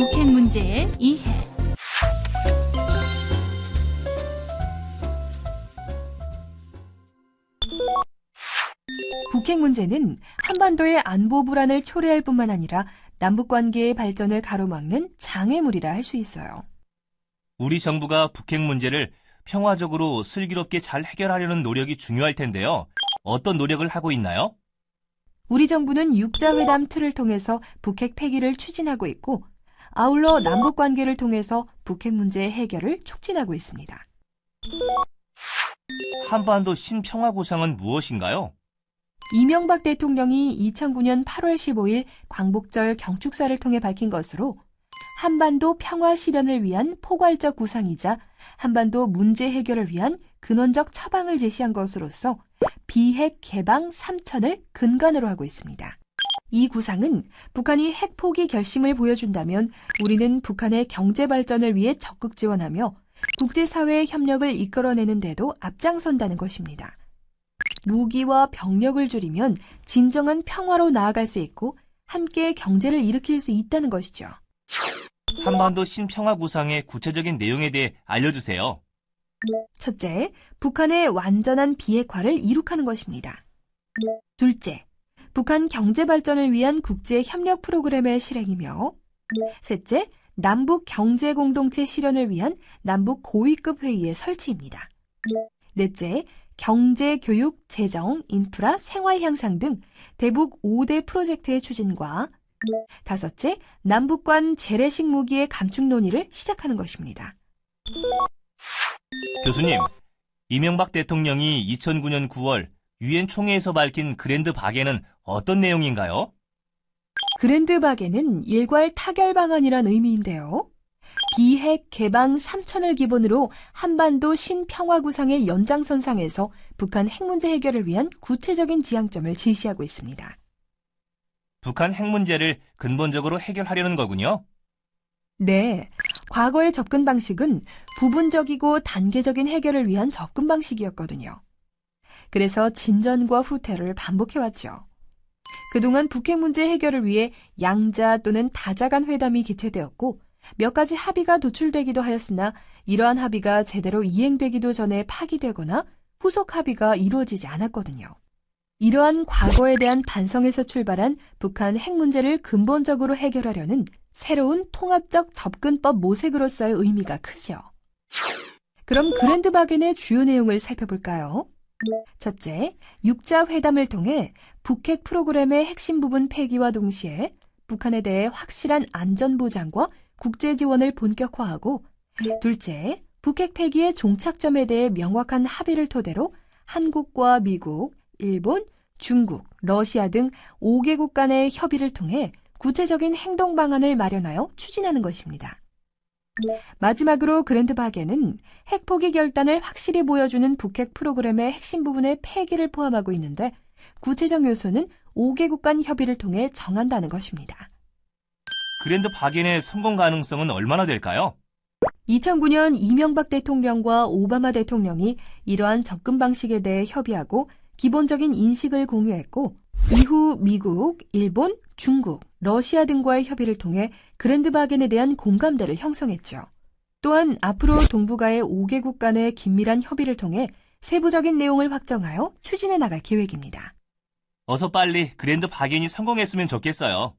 북핵 문제의 이해. 북핵 문제는 한반도의 안보 불안을 초래할 뿐만 아니라 남북 관계의 발전을 가로막는 장애물이라 할 수 있어요. 우리 정부가 북핵 문제를 평화적으로 슬기롭게 잘 해결하려는 노력이 중요할 텐데요. 어떤 노력을 하고 있나요? 우리 정부는 육자회담 틀을 통해서 북핵 폐기를 추진하고 있고 아울러 남북 관계를 통해서 북핵 문제 해결을 촉진하고 있습니다. 한반도 신평화 구상은 무엇인가요? 이명박 대통령이 2009년 8월 15일 광복절 경축사를 통해 밝힌 것으로 한반도 평화 실현을 위한 포괄적 구상이자 한반도 문제 해결을 위한 근원적 처방을 제시한 것으로서 비핵 개방 3천을 근간으로 하고 있습니다. 이 구상은 북한이 핵 포기 결심을 보여준다면 우리는 북한의 경제 발전을 위해 적극 지원하며 국제사회의 협력을 이끌어내는 데도 앞장선다는 것입니다. 무기와 병력을 줄이면 진정한 평화로 나아갈 수 있고 함께 경제를 일으킬 수 있다는 것이죠. 한반도 신평화 구상의 구체적인 내용에 대해 알려주세요. 첫째, 북한의 완전한 비핵화를 이룩하는 것입니다. 둘째, 북한 경제 발전을 위한 국제 협력 프로그램의 실행이며 셋째, 남북 경제 공동체 실현을 위한 남북 고위급 회의의 설치입니다. 넷째, 경제, 교육, 재정, 인프라, 생활 향상 등 대북 5대 프로젝트의 추진과 다섯째, 남북 간 재래식 무기의 감축 논의를 시작하는 것입니다. 교수님, 이명박 대통령이 2009년 9월 유엔 총회에서 밝힌 그랜드 박에는 어떤 내용인가요? 그랜드 박에는 일괄 타결 방안이란 의미인데요. 비핵 개방 3천을 기본으로 한반도 신평화 구상의 연장선상에서 북한 핵 문제 해결을 위한 구체적인 지향점을 제시하고 있습니다. 북한 핵 문제를 근본적으로 해결하려는 거군요. 네. 과거의 접근 방식은 부분적이고 단계적인 해결을 위한 접근 방식이었거든요. 그래서 진전과 후퇴를 반복해왔죠. 그동안 북핵 문제 해결을 위해 양자 또는 다자 간 회담이 개최되었고 몇 가지 합의가 도출되기도 하였으나 이러한 합의가 제대로 이행되기도 전에 파기되거나 후속 합의가 이루어지지 않았거든요. 이러한 과거에 대한 반성에서 출발한 북한 핵 문제를 근본적으로 해결하려는 새로운 통합적 접근법 모색으로서의 의미가 크죠. 그럼 그랜드 바겐의 주요 내용을 살펴볼까요? 첫째, 육자 회담을 통해 북핵 프로그램의 핵심 부분 폐기와 동시에 북한에 대해 확실한 안전 보장과 국제 지원을 본격화하고 둘째, 북핵 폐기의 종착점에 대해 명확한 합의를 토대로 한국과 미국, 일본, 중국, 러시아 등 5개국 간의 협의를 통해 구체적인 행동 방안을 마련하여 추진하는 것입니다. 마지막으로 그랜드 바게는 핵포기 결단을 확실히 보여주는 북핵 프로그램의 핵심 부분의 폐기를 포함하고 있는데 구체적 요소는 5개국 간 협의를 통해 정한다는 것입니다. 그랜드 박인의 성공 가능성은 얼마나 될까요? 2009년 이명박 대통령과 오바마 대통령이 이러한 접근 방식에 대해 협의하고 기본적인 인식을 공유했고 이후 미국, 일본, 중국, 러시아 등과의 협의를 통해 그랜드 바겐에 대한 공감대를 형성했죠. 또한 앞으로 동북아의 5개국 간의 긴밀한 협의를 통해 세부적인 내용을 확정하여 추진해 나갈 계획입니다. 어서 빨리 그랜드 바겐이 성공했으면 좋겠어요.